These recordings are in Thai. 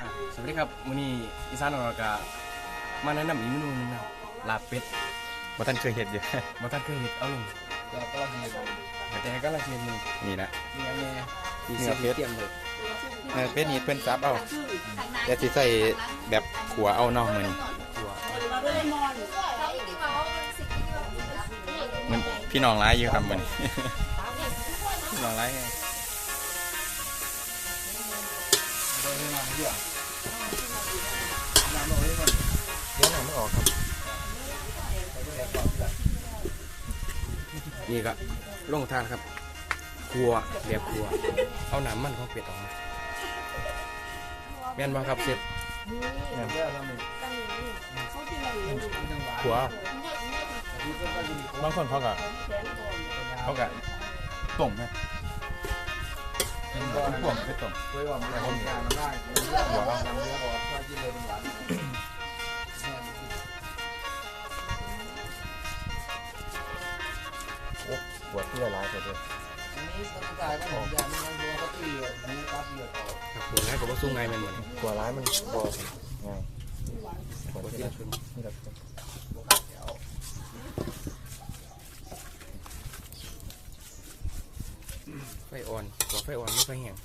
อะสวัสดีครับมื้อนี้อีสานเราก็มาแนะนำอีกเมนูหนึงนะครับลาบเป็ดบ่ท่านเคยเห็นอยู่บ่ทันเคยเห็นเอาลงก็ก็เห็นแต่ก็ละเทียนอยู่นี่นะมีอะไรที่เนื้เสีอยเป็ด เตรียมเลยเนื้อเป็ดนี่เพิ่นซับเอาแต่สิใส่แบบขัวเอาเนาะมื้อนี้มันพี่น้องร้ายอยู่ครับมื้อนี้ พี่น้องร้ายไงเดี๋ยวหนังไม่ออกครับนี่ก็ลงทานครับครัวแบบครัว เอาน้ำมันของเป็ดออกมาแม่นบ่ครับเชฟขัวบางคนเขาก็เขาก็ต้มนะ ต้มไม่ต้มเคยว่ามันทำงานมันได้หัวเราทำเนื้อบอกว่ากินเลยมันหวานขัวที่ละลายไปเลยอันนี้ต้องจ่ายก็ของยาไม่งั้นตัวเขาตีมีกับเลือดเขาครับครัวง่ายก็บ่สู้ง่ายแม่นบ่นี่ขัวร้ายมันหัวครัวที่ละชนนี่ละไฟอ่อน ครัวไฟอ่อนไม่ไฟแห้ง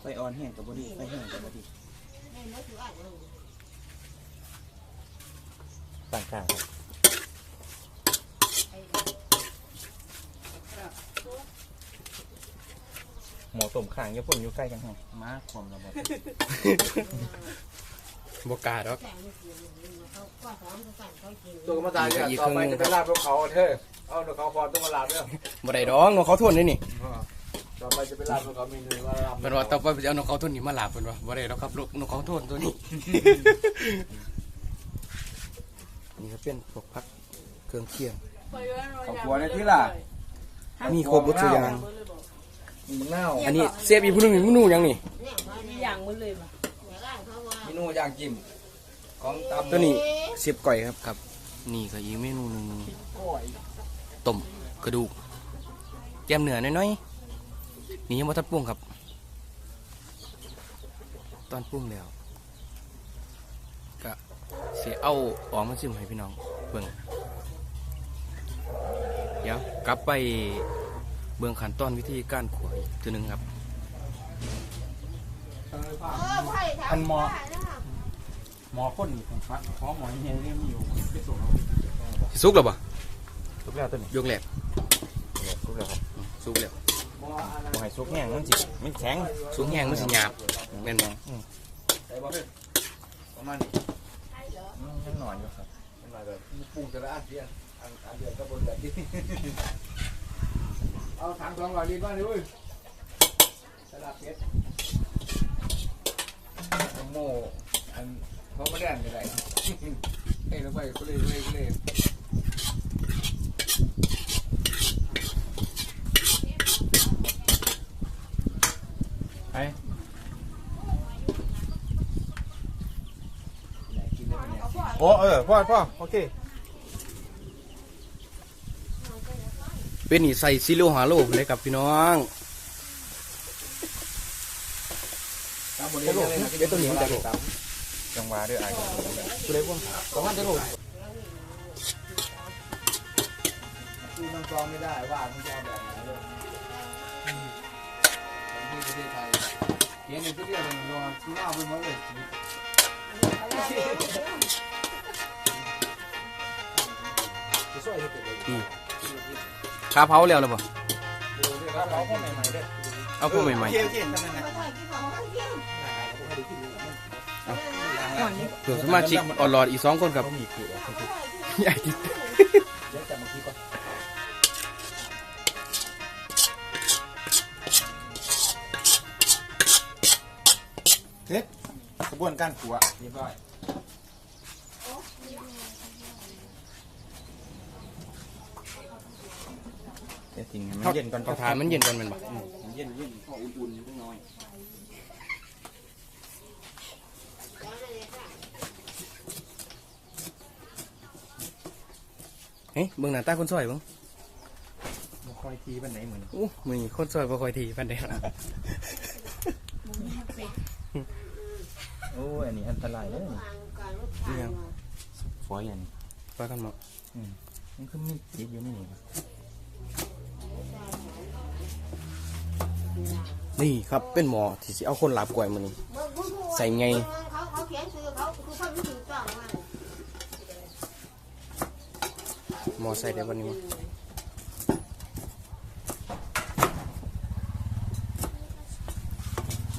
ไฟอ่อนแห้งกับบดีไฟแห้งกับบดีต่างกลางครับหมอต้มข่างญี่ปุ่นอยู่ใกล้กันฮะมาความระเบิดบ่กล้าดอกตัวมาตายกันต่อไปจะไปลาบพวกเขาเธอเอาพวกเขาพอต้องมาลาบด้วยบ่ได้ดอกนกเขาทวนนี่นี่ ต่อไปจะไปลาบพวกเขามีเงินว่าลาบเพิ่นว่าต่อไปจะเอานกเขาทวนนี่มาลาบเพิ่นว่าบ่ได้ดอกครับลูกนกเขาทวนตัวนี้ นี่ก็เป็นพวกผักเครื่องเคียง เขาหัวในที่ล่ะ มีครบหมดทุกอย่างมันเน่าอันนี้เซฟอีกผู้หนึงนี่เมนูหยังนี่อย่างมันเลยป่ะเมนูย่างจิ้มของตำตัวนี้เสียบก่อยครับครับ นี่ก็อีกเมนูหนึงต้มกระดูกแกมเนื้อน้อยๆ นี่ยังบ่ทันปรุงครับ ตอนปรุงแล้วก็สิเอาออกมาชิมให้พี่น้องเบิ่งเดี๋ยวกลับไปเบิ่งขั้นตอนวิธีการขัวอีกตัวหนึงครับอันหมอหมอพ่นผมฟัดหมอหมอเฮียนี่มีอยู่ไปส่งเอาสุกแล้วบ่ทุกแล้วตัวนี้ยกแหลกทุกแล้วครับสุกแล้ว บ่ให้สุกแห้งมันสิมันแข็งสุกแห้งมันสิหยาบแม่นบ่ใส่บ่เป็นประมาณนี้ยังนอนอยู่ครับมันมาแบบปรุงแต่ละอันเดียวอันอันเดียวก็บนแบบนี้เอาถังสองร้อยลิตรมาดิเว้ยสลับเพชรโม่อันเขาไม่ได้อันอะไรเฮ้ยแล้วไปก็เลยก็เลยก็เลย ไป กินได้ไหมเนี่ย โอ้เออพ่อพ่อโอเคเป็นนี่ใส่ซิโลฮาโลเลยครับพี่น้องตามบนนี้เลยนะเดี๋ยวตัวนี้มันจะโดดจังหวะด้วยไอ้ตัวเล็กว่าประมาณจะโลคือมันกรองไม่ได้ว่ามันจะเอาแบบไหนเลยที่ประเทศไทยเขียนในตัวเดียวมันนอนที่หน้าเป็นหมดเลย จะช่วยเกิดอะไรขึ้นคาเผาแล้วหรือเปล่าครับเอาพ่อใหม่ๆด้วยเอาพวกใหม่โอเคโอเคทำนั่นะเผื่อสมาชิกออนรอดอีกสองคนครับมีคือใหญ่ที่เดี๋ยวจับมาทีก่อนเฮ็ดกระบวนการขัวเรียบร้อย เดี๋ยวทิ้งให้มันเย็นก่อนเอาทานมันเย็นก่อนแมันบ่อืมเย็นเย็นพออุ่นๆนิดหน่อยเฮ้ยเบิ่งหน้าตาคนซอยเบิ่งคคอยทีบันไหนเหมือนอู้มือนี้คนซอยบ่ค่อยทีปันเด้นะโอ้ยอันนี้อันตรายเลยนี่ยังฝอยอันนี้ปล่อยกันหมดมันคือมีติดอยู่นี่ครับ นี่ครับเป็นหมอที่สิเอาคนหลับกล้วยมื้อนี้ใส่ไงเขาเขาเขียนชื่อเขาคือเขาไม่ถูกต้องว่าหมอใส่ได้วันนี้มั้ง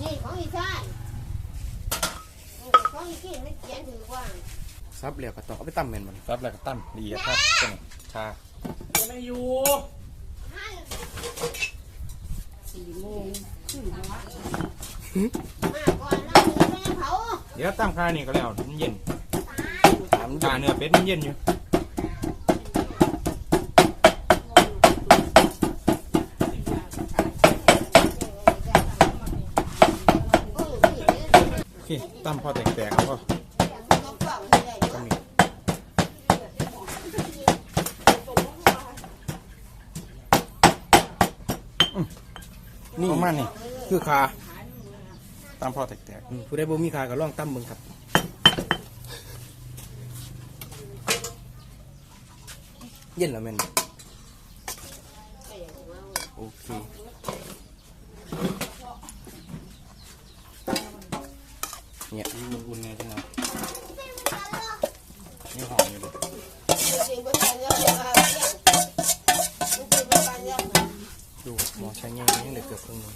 นี่ของอีชายของอีกินไม่เขียนถือว่าซับแล้วก็ต้องเอาไปตำแม่นบ่รับแล้วก็ตั้มละเอียดครับต้นชาไม่อยู่ให้สี่โมง ขึ้นมามาก่อนแล้วมึงไม่เดี๋ยวตั้มคานี่ก็แล้วมันเย็นถามชาเนื้อเป็ดมันเย็นอยู่โอเคตั้มพอแตกๆแล้วก็ก็มีนี่ประมาณนี้ คือคาตั้มพอแตกอืมผู้ใดบ่มีคาก็ลองตำเบิ่งครับเย็นแล้วแม่นบ่โอเคเนี่ยๆมีอุ่นๆเนี่ยจังนะนี่หอมอยู่เลยดูหมอใช้ยังยังเหลือเกือบครึ่งหนึง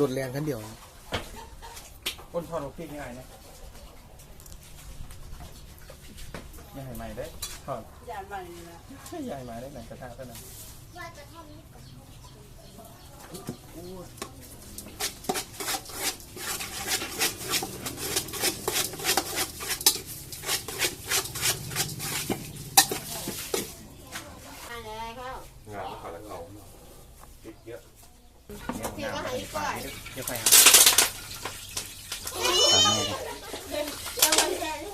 รถแรงขั้นเดียว คนทอดลูกพริกง่ายนะยังให้ใหม่ได้ทอดยานมานี่นะใหญ่ใหม่ได้หนังกระทะเท่านั้นอะไรเขา งานเขาแล้วเขาติดเยอะ ที่ก็ให้ก่อน เดี๋ยวค่อยหา เอาไว้แทนนี่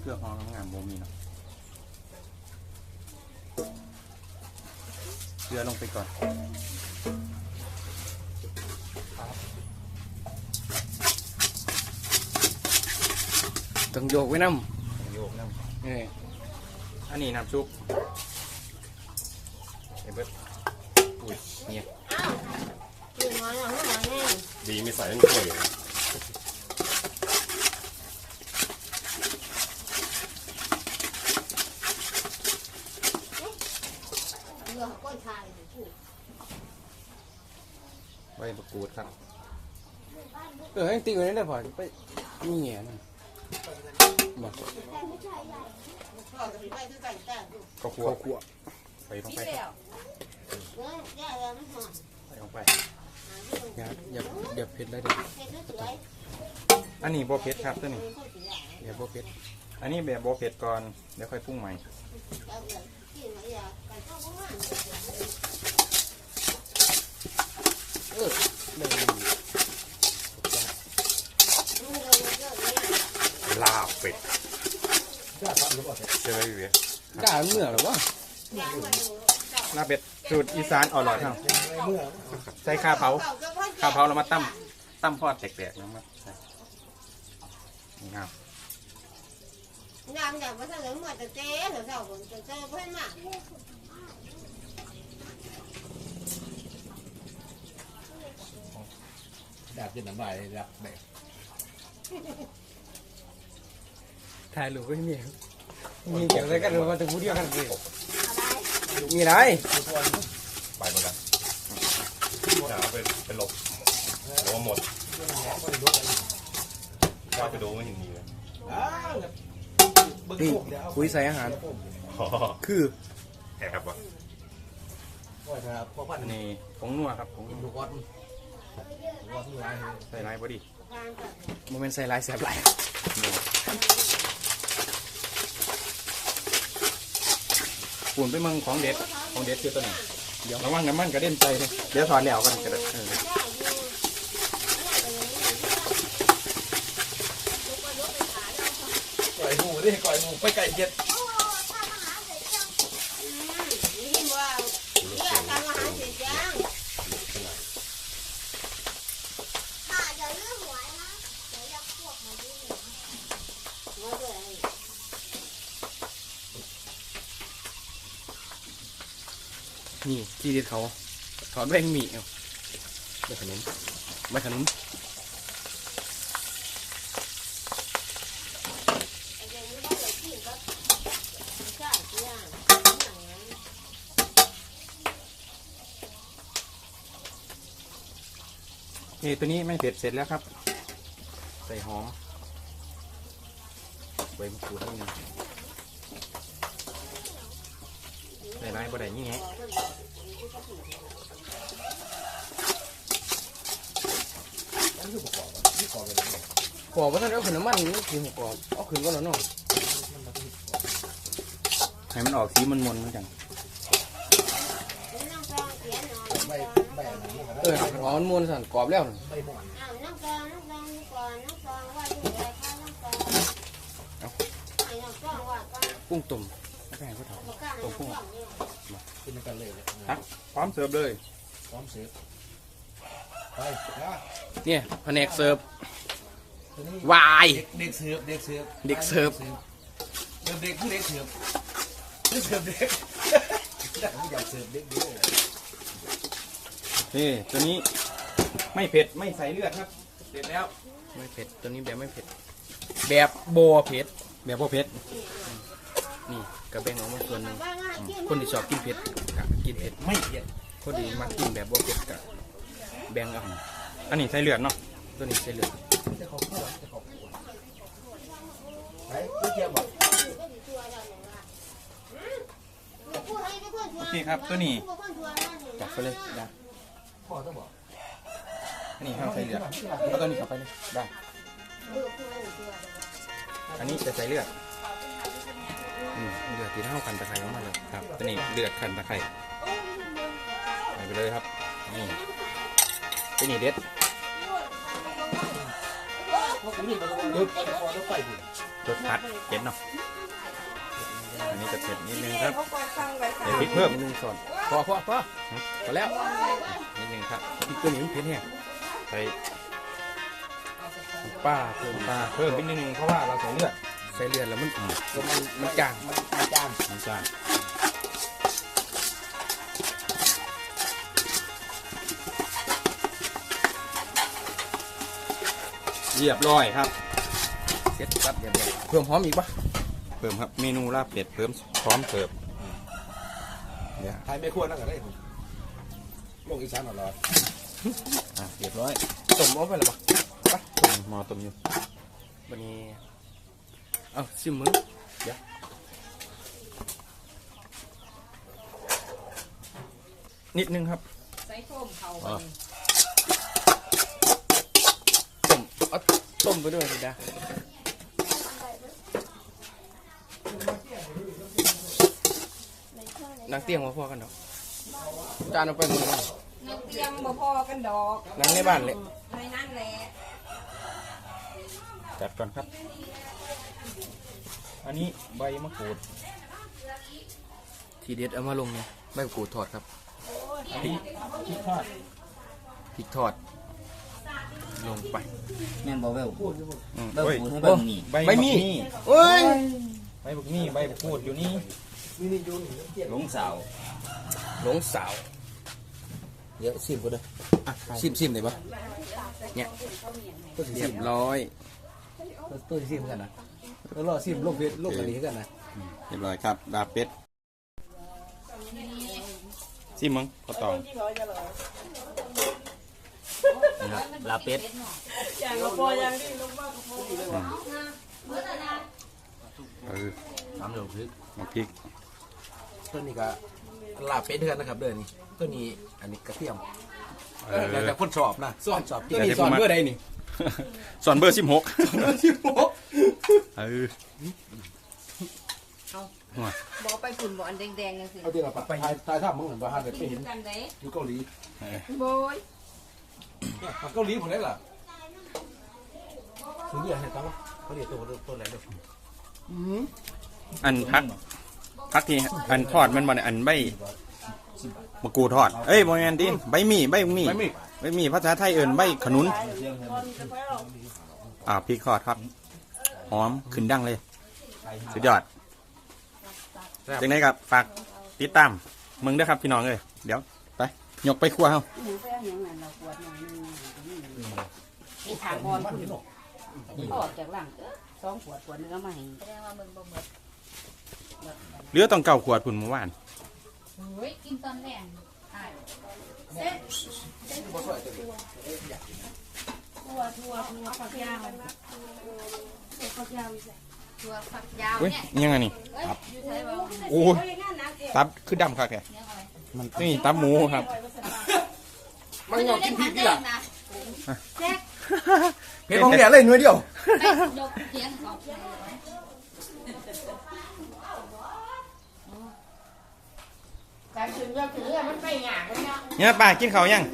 เครื่องหอมงามโมมีเนาะ เกลือลงไปก่อนต้องโยกไว้น้โยกน้ำเอ้ยำอันนี้น้ำซุปเห็นเบิดอุ้ยเนี่ยกินมาแล้วหัวแน่ดีไม่ใส่นั่นกล้วย เรือก้อยชาย ใบมะกรูดครับ เออให้ ตีกันได้พอไปนี่แง่นะบอกพ่อจะไปคือไก่แต่ข้าวคั่วข้าวคั่วไปลงที่ไปแล้วเนื้อแย่แล้วไม่หอมใส่ลงไปอย่าอย่าอย่าเผ็ดเลยเด็กเผ็ดสวยอันนี้โบเผ็ดครับตัวนี้อย่าบ่เผ็ดอันนี้แบบโบเผ็ดก่อนเดี๋ยวค่อยปรุงใหม่เอาเลยกินมาอย่ากันต้องประมาณ เออได้ดี มึงเลยเยอะเลยลาบเป็ดใช่ไหมพี่เวียกล้าเมื่อหรอวะย่างมาดูลาบเป็ดสูตรอีสานอร่อยครับใส่ข้าวเผาข้าวเผาเรามาตั้มตั้มพอดแตกๆนะครับใส่นี่ครับย่างอย่างว่าถ้าเหลือหมดจะเจ๊เหลือเจ้าผมจะเจอเพื่อนมาดาบจะน้ำลายดับแบก ถ่ายรูปก็มีครับมีเกี่ยวอะไรกันหรือว่าจะพูดเดียวกันเลยอะไรมีอะไรไปหมดแล้วจะเอาไปไปหลบหรือว่าหมดว่าไปดูไม่เห็นมีเลยนี่คุยใส่อาหารเขาคือแอบวะว่าครับพ่อพันอันนี้ผงนัวครับผงลูกออดลูกออดที่ร้านใส่ไรพอดีทางกับโมเมนต์ใส่ลายแสบลา ปูนไปเมืองของเด็ดของเด็ดคือตัวไหนเดี๋ยวระวังน้ำมันกระเด็นใจเลยเดี๋ยวถอนแล้วกันกระเด็นเออก่อยหมูดิก่อยหมูไปไก่เจ็ด นี่ว่าเนี่ยการอาหารเสร็จยัง ค่ะเดี๋ยวเรื่องหวยนะ เดี๋ยวอยากพวกมาดูหวย มาด้วย นี่ที่เด็ดเขาถอนแบงหมี่เอาใบขนุนใบขนุนไอ้เรื่องนี้ว่าเรากินก็ใช่ยังนี่ตัวนี้ไม่เผ็ดเสร็จแล้วครับ ใส่หอมใบมะกรูดนิดนึง ใส่ไรบ่ได้ยี่แงะกรอบว่าท่านเอาขึ้นน้ำมันนี่คือหัวกรอบเอาขึ้นก็แล้วเนาะให้มันออกสีมันมนๆเหมือนกันน้องกองเขียนหน่อยใบใบอะไรนี่ครับเออหอมมันมวนสั่นกรอบแล้วนั่นใบหมอนอ้าวน้องกองน้อ งกองดูก่อนน้องกองว่าที่ไหนคะน้องกองไอ้น้องกองว่าก็กุ้งตุ่มแล้วก็ให้เขาถอดบอกกล้าน้องกองเนี่ยกินกันเลยเลยครับพร้อมเสิร์ฟเลย พร้อมเสิร์ฟไปนะเนี่ยแผนกเสิร์ฟตัวนี้วาย เด็กเสิร์ฟเด็กเสิร์ฟเด็กเสิร์ฟเสิร์ฟเด็กคือเด็กเสิร์ฟคือเสิร์ฟเด็กผมอยากเสิร์ฟเด็กด้วยนี่ตัวนี้ไม่เผ็ดไม่ใส่เลือดครับ เสร็จแล้ว ไม่เผ็ดตัวนี้แบบไม่เผ็ด แบบบัวเผ็ดแบบพวกเผ็ด นี่กระเบงออกมาส่วนหนึ่งคนที่ชอบกินเผ็ดกะกินเผ็ดไม่เผ็ดคนที่มากินแบบบัวเผ็ดกะแบ่งเอาอันนี้ใส่เลือดเนาะตัวนี้ใส่เลืองจะขอบคุณจะขอบคุณไปไปเที่ยวบอกโอเคครับตัวนี้จับไปเลยได้อันนี้ห้ามใส่เลือดเอาตัวนี้กลับไปเลยได้อันนี้จะใส่เลือด เดือดที่เท่ากันตะไคร้ออกมาเลยครับตัวนี้เลือดขันตะไคร้ใส่ไปเลยครับนี่ตัวนี้เด็ดเพราะผมนี่มันต้องลึกพอต้องไปดิรสผัดเผ็ดเนาะอันนี้จะเผ็ดนิดนึงครับเดี๋ยวพริกเพิ่มหนึ่งส่วนพอพอพอพอแล้วนิดนึงครับพริกตัวนี้มันเผ็ดแห้งใส่ป้าเพิ่มปลาเพิ่มนิดนึงเพราะว่าเราใส่เลือดใส่เลือดแล้วมันมันมันจางมันจานน้ำตาลเรียบร้อยครับ เสร็จครับเดี๋ยวเพิ่มหอมอีกปะเพิ่มครับเมนูลาบเป็ดเพิ่มพร้อมเสิร์ฟเดี๋ยวไทยไม่ควรนั่งกันได้โลกอีสานอร่อยอะเรียบร้อยต้มเอาไปหรอปะต้มหมอต้มอยู่วันนี้ เอาชิมมือเดี๋ยวนิดนึงครับใส่ส้มเขาอ๋อต้มเอาต้มไปด้วยสิดานั่งเตียงมาพอกันดอกจานเอาไปหมดแล้วนักเตรียมบ่พอกันดอกนั่งในบ้านเลยในนั้นแหละจัดก่อนครับ อันนี้ใบมะกรูด ทีเด็ดเอามาลงเนี่ยใบมะกรูดทอดครับอันนี้พริกทอดพริกทอด ลงไป แม่นบ่เวลอืมเบิ่งเฮ้ยปูให้เบิ่งนี่ใบใบมะมีมี่เอ้ยใบบักมี่ใบบักพูดอยู่นี่หลงสาวหลงสาวเดี๋ยวซิมกูเลยอะชิมชิมได้ปะเนี่ยเรียบร้อยตัวซิมกันนะ แล้วรอซิมลงเพชรลงกะหรี่กันนะเรียบร้อยครับลาบเป็ดซิมมึงข้าวตองนะครับลาเป็ดอย่างก็พออย่างนี้ลูกบ้านก็พอเออน้ำหลงพริกมาพริกตัวนี้ก็ลาบเป็ดเทือนนะครับเด้อนี่ตัวนี้อันนี้กระเทียมเออแล้วแต่คนสอบนะสอนสอบตัวนี้สอนเบอร์ใดนี่ สอนเบอร์สิบหกสิบหกเออบอกไปฝุ่นบอกอันแดงๆกันสิเอาที่เราไปถ่ายถ่ายภาพมึงเหมือนว่าฮาเด็ดไปเห็นกันไหนอยู่เกาหลีโบยเนี่ยเกาหลีผมได้ล่ะถึงเรียกให้ตั้งเขาเรียกตัวตัวไหนเลยอันพักพักที่อันทอดมันบ่เนี่ยอันใบ มะกรูดทอด เอ้ยบ่แม่นดิใบหมี่ ใบหมี่ไม่มีใบหมี่ ภาษาไทยเอิ้นใบขนุน อ่าพริกทอดครับ หอม ขึ้นดังเลย สุดยอดจังไดครับ ฝากติดตามมึงเด้วยครับพี่น้องเลยเดี๋ยว ไป ยกไปครัวเฮาหมูแป้งอย่างนั้นเราขวดหนึ่งนี่ถามบอลคุณออกจากหลังเออสองขวดขวดนึงก็มาให้แสดงว่ามึงบ่หมดเหลือต้องเก่าขวดพุ่นเมื่อวาน เฮ้ยกินตอนแรกใช่ทัวทัวทัวฝักยาวฝักยาวทัวฝักยาวเฮ้ยเนี่ยยังไงนี่เอ้ยอยู่ใช่ป่าวโอ้ยตับคือดำคักแกมันนี่ตับหมูครับมันยอมกินพริกนี่ล่ะนะเพชรของเนี่ยเล่นหน่วยเดียวไปยกเสียงออก การถึงยอดถึงมันไปหยาบเลยเนาะเนี่ยป้ากินข้าวยัง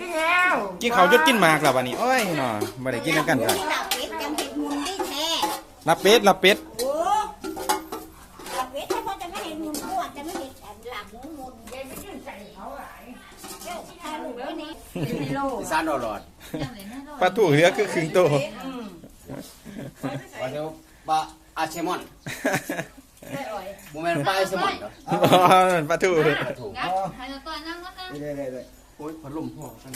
กินแล้วกินข้าวจนกินหมากแล้ววันนี้โอ้ยเนาะบ่ได้กินนำกันครับหลับเป็ดจังเห็ดมุนได้แท้ลับเป็ดลับเป็ดโอ้หลับเป็ดถ้าพ่อจะไม่เห็นมุนพวกจะไม่เห็นหลับหมูมุนยายไม่ยื่นใส่เขาหลายเจ้าทาลูกแล้วนี่อีสานอรอดปลาทูเหลือคือครึ่งโตว่าเดี๋ยวปลาอาเชมอน บ่แม่นปลาอาเชมอนเหรออ๋อปลาทูถูกงัดให้เราต่อยนั่งงัดนะโอ้ยพัดลมพ่อกัน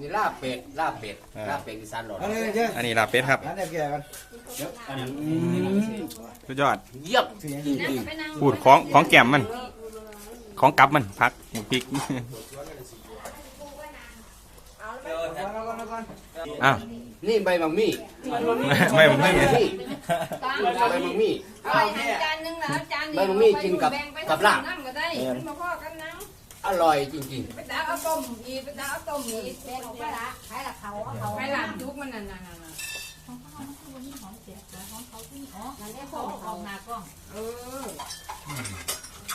นี่ลาบเป็ดลาบเป็ดลาบเป็ดอีสานอรอดอันนี้ลับเป็ดครับนั่นแก่กันสุดยอดเยี่ยมไปนั่งพูดของของแก้มมัน ของกลับมันพักหมูพริกอ้าวนี่ใบมังมี่ไม่ผมใบไม่มังมี่ตาม ใบมังมี่เอาจานนึงนะจานนี้ใบมังมี่กินกับกับลาบก็ได้มาพ่อกันนะอร่อยจริงๆไปตาเอาต้มอีไปตาเอาต้มอีแม่ของป้าละขายละเขาเขาให้หลานจุกมันนั่นน่ะนั่นได้ขขอองเขาเขาหน้ากล้องเออ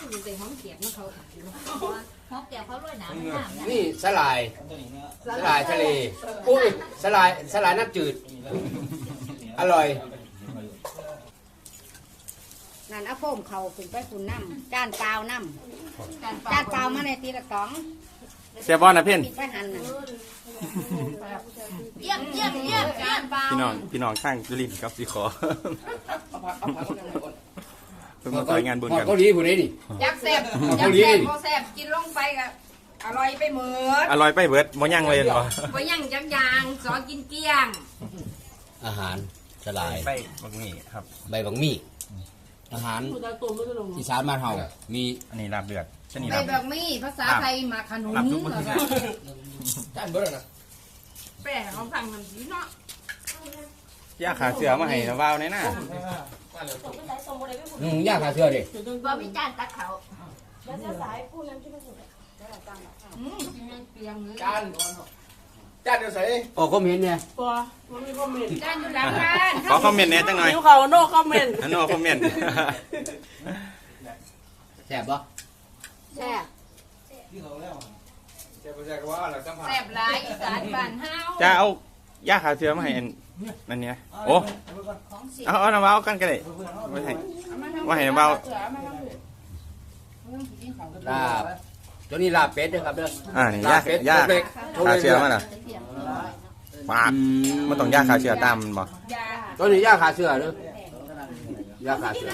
อยู่ในห้องเสียบมันเขาหอมแก้วเขาลอยน้ำน้ำๆนี่สลายสลายทะเลอุ้ยสลายสลายน้ำจืดอร่อย นั่นเอาโฟมเขาขึ้นไปฝุ่นน้ำจานกาวน้ำจานกาวมาในตีละสองเสียบอลนะเพื่อนปิดไปหันน่ะเยี่ยมเยี่ยมเยี่ยมเยี่ยมเปล่าพี่น้องพี่น้องข้างจุลินครับสีขอเพิ่งมาต่อยงานบุญกันเกาหลีผู้ใดนี่ยักษ์แซ่บเอายัเกากหษ์ลีแซ่บพอแซ่บกินลงไปก็อร่อยไปเหมือดอร่อยไปเบิดบ่ย่างเลยเหรอบ่ยังจังยางสอนกินเกลี้ยง อาหารสลายไปบักหมี่ครับ ใบบังมี่ อาหารอีสานมานเฮามีอันนี้ลาบเลือดชนิดไปลาบแบบนี้ภาษาไทยหมาขนุนลาบทุกแล้วก็จานเบอร์นะแปลเขาสั่งมันสีเนาะย่าขาเสือมาให้นะว่าวในหน้าอืมยากหาเชื่อดิบ่มีจานตักเขาอืมกินยังเปียงเลยจาน จานเดี๋ยวใส่ออกคอมเมนต์เนี่ยจานอยู่หลังบ้านขอคอมเมนต์แหน่จังหน่อยนิ้วเขาโนคอมเมนต์อันโนคอมเมนต์แซ่บปะแซ่บเจ้าแจ้ว่าอะไรสัมผัสแซ่บหลายอีสานบ้านเฮาจะเอาย่าขาเสือมาให้อันอันเนี้ยโอ้เอาเอาน้ำว่าวกันก็ได้ไม่ให้ว่าให้เบาลาบ ตัวนี้ลาบเป็ดนะครับเด้ออ่านี่ลาย่าบเป็ดย่าตัวเล็กขาเสือมาเหรอปาดอืมันต้องย่าขาเสือตามมันบ่ยาตัวนี้ย่าขาเสือเด้อย่าขาเสือ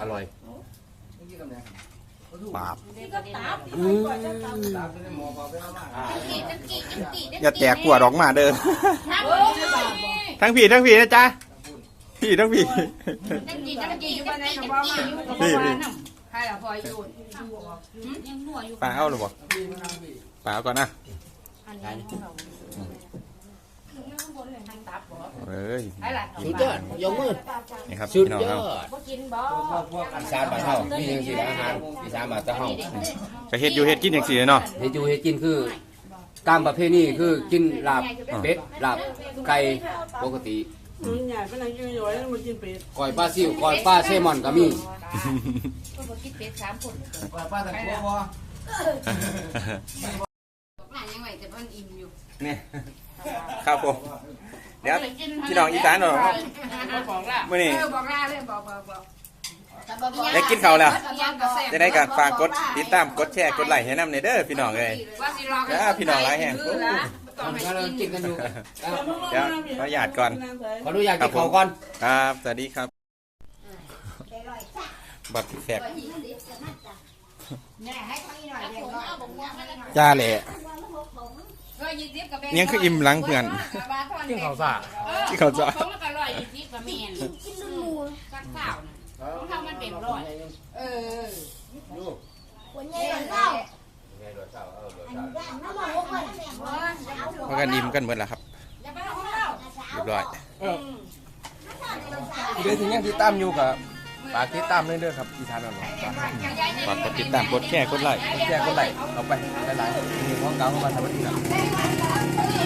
อร่อยปาดอืมกี่จังกี่จังกี่อย่าแตกขวดออกมาเด้อทั้งทั้งผีทั้งผีนะจ๊ะผีทั้งผีจัง กี่จัจังงกี้กี่อยู่จับ้างนไหนกี่ก็จับ่งมากี่อยู่ก็บ่ว่าน้ำใครล่ะพออยู่ยังนัวอยู่ปลาเอาหรือบ่ปลาเอาก่อนนะอันนี้ของเราคนหนึ่งทางตับบ่เอ้ยไอ้หลังสุดยอดยกมือนี่ครับสุดพี่น้องยคอรับดบ่กินบ่พวกพวกอันอีสานบ้านเฮามีจังซี่นะอาหารอีสานบ้านตะเฮาก็เฮ็ดอยู่เฮ็ดกินอย่างสี่เนาะเฮ็ดอยู่เฮ็ดกินคือตามประเพณีคือกินลาบเป็ดลาบไก่ปกติ ก้อยปลาซิวก้อยปลาเซลมอนก็มีก็บอกคิดเป็ดสามคนว่าป้าตะกัวบ่หลานยังไหวแต่มันอิ่มอยู่นี่ครับผมเดี๋ยวพี่น้องอีสานเนาะบอกละมื้อนี้เออบอกลาเลยบอกบอกบอกได้กินข้าวแล้วยังกระแสจะได้กันฝากกดติดตามกดแชร์กดไลค์ให้นำในเด้อพี่น้องเอ้ยว่าสิรอจ้าพี่น้องหลายแห่ง ต้องไปกำลังกิกินนกันอยู่เดี๋ยวขออนุญาตก่อน ขออนุญาตกินข้าวก่อน ครับ สวัสดีครับได้ร้อยสักบัตรแขกแน่ให้เขาอีกหน่อยเดียวเอาบอกว่ามันจ้าแหละเออยี่สิบกับแบงยังคืออิ่มหลังเพื่อนกินข้าวซ่าที่เขาจะของก็ร้อยยี่สิบกับแม่นกินลูกกันข้าวนะของเขามันเป็นร้อยเออ มันหกคนแม่บอกพากันอิ่มกันหมดแล้วครับอย่าไปเอาของเราเรียบร้อยเดี๋ยวถึงยังติดตามอยู่กับฝากติดตามเรื่อยๆครับอีสานนั่นแหละฝากกดติดตามกดแชร์กดไลค์แจ้งคนไหนเอาไปหลายๆมีของเก่าเข้ามาทำอะไรอีกนะเ